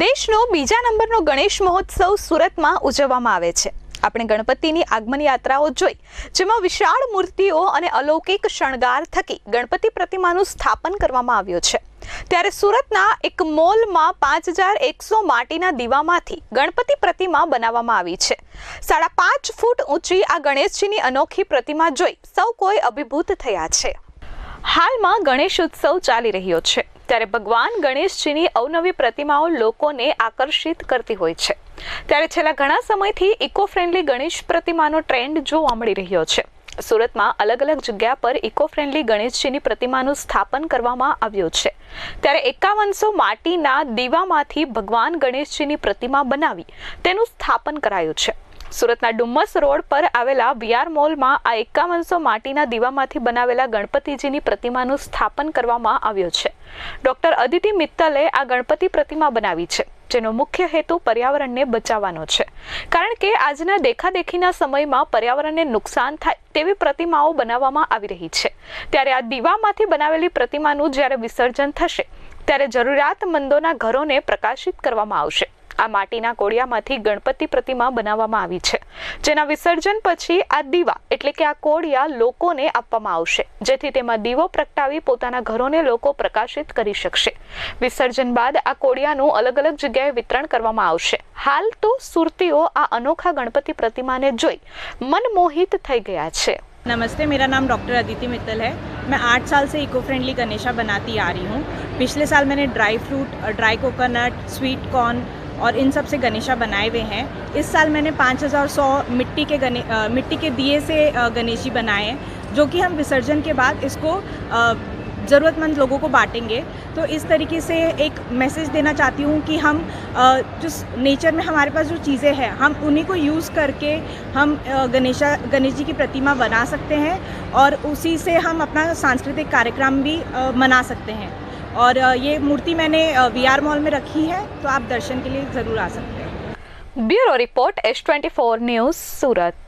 દેશનો બીજા નંબરનો ગણેશ મહોત્સવ સુરતમાં ઉજવવામાં આવે છે. આપણે ગણપતિની આગમન યાત્રાઓ જોઈ, જેમાં વિશાળ મૂર્તિઓ અને અલૌકિક શણગાર થકી ગણપતિ પ્રતિમાનું સ્થાપન કરવામાં આવ્યું છે. ત્યારે સુરતના એક મોલમાં પાંચ હજાર એકસો માટીના દીવામાંથી ગણપતિ પ્રતિમા બનાવવામાં આવી છે. સાડા પાંચ ફૂટ ઊંચી આ ગણેશજીની અનોખી પ્રતિમા જોઈ સૌ કોઈ અભિભૂત થયા છે. હાલમાં ગણેશ ઉત્સવ ચાલી રહ્યો છે. ત્યારે ભગવાન ગણેશજીની અવનવી પ્રતિમાઓ લોકોને આકર્ષિત કરતી હોય છે. ત્યારે છેલ્લા ઘણા સમયથી ઇકો ફ્રેન્ડલી ગણેશ પ્રતિમાનો ટ્રેન્ડ જોવા મળી રહ્યો છે. સુરતમાં અલગ અલગ જગ્યા પર ઇકો ફ્રેન્ડલી ગણેશજીની પ્રતિમાનું સ્થાપન કરવામાં આવ્યું છે. ત્યારે એકાવનસો માટીના દીવામાંથી ભગવાન ગણેશજીની પ્રતિમા બનાવી તેનું સ્થાપન કરાયું છે. સુરતના ડુમ્મસ રોડ પર આવેલા વીઆર મોલમાં આ એકાવનસો માટીના દીવામાંથી બનાવેલા ગણપતિજીની પ્રતિમાનું સ્થાપન કરવામાં આવ્યું છે. ડોક્ટર અદિતિ મિત્તલે આ ગણપતિ પ્રતિમા બનાવી છે, જેનો મુખ્ય હેતુ પર્યાવરણને બચાવવાનો છે. કારણ કે આજના દેખાદેખીના સમયમાં પર્યાવરણને નુકસાન થાય તેવી પ્રતિમાઓ બનાવવામાં આવી રહી છે. ત્યારે આ દીવામાંથી બનાવેલી પ્રતિમાનું જ્યારે વિસર્જન થશે, ત્યારે જરૂરિયાતમંદોના ઘરોને પ્રકાશિત કરવામાં આવશે. આ માટીના કોડિયામાંથી ગણપતિ પ્રતિમા બનાવવામાં આવી છે જેના વિસર્જન પછી આ દીવા એટલે કે આ કોડિયા લોકોને આપવામાં આવશે જેથી તેમાં દીવો પ્રગટાવી પોતાના ઘરોને લોકો પ્રકાશિત કરી શકશે વિસર્જન બાદ આ કોડિયાનું અલગ અલગ જગ્યાએ વિતરણ કરવામાં આવશે હાલ તો સુરતીઓ આ અનોખા ગણપતિ પ્રતિમાને જોઈ મનમોહિત થઈ ગયા છે नमस्ते मेरा नाम डॉक्टर अदिति मित्तल है मैं आठ साल से इको फ्रेंडली गणेशा बनाती आ रही हूँ पिछले साल मैंने dry fruit dry coconut sweet corn और इन सबसे गणेशा बनाए हुए हैं। इस साल मैंने पाँच हज़ार सौ मिट्टी के गणे मिट्टी के दिए से गणेशी बनाए हैं, जो कि हम विसर्जन के बाद इसको ज़रूरतमंद लोगों को बांटेंगे। तो इस तरीके से एक मैसेज देना चाहती हूँ कि हम जो नेचर में हमारे पास जो चीज़ें हैं, हम उन्हीं को यूज़ करके हम गणेशा, गणेश जी की प्रतिमा बना सकते हैं और उसी से हम अपना सांस्कृतिक कार्यक्रम भी मना सकते हैं। और ये मूर्ति मैंने वी आर मॉल में रखी है तो आप दर्शन के लिए ज़रूर आ सकते हैं bureau report S twenty news Surat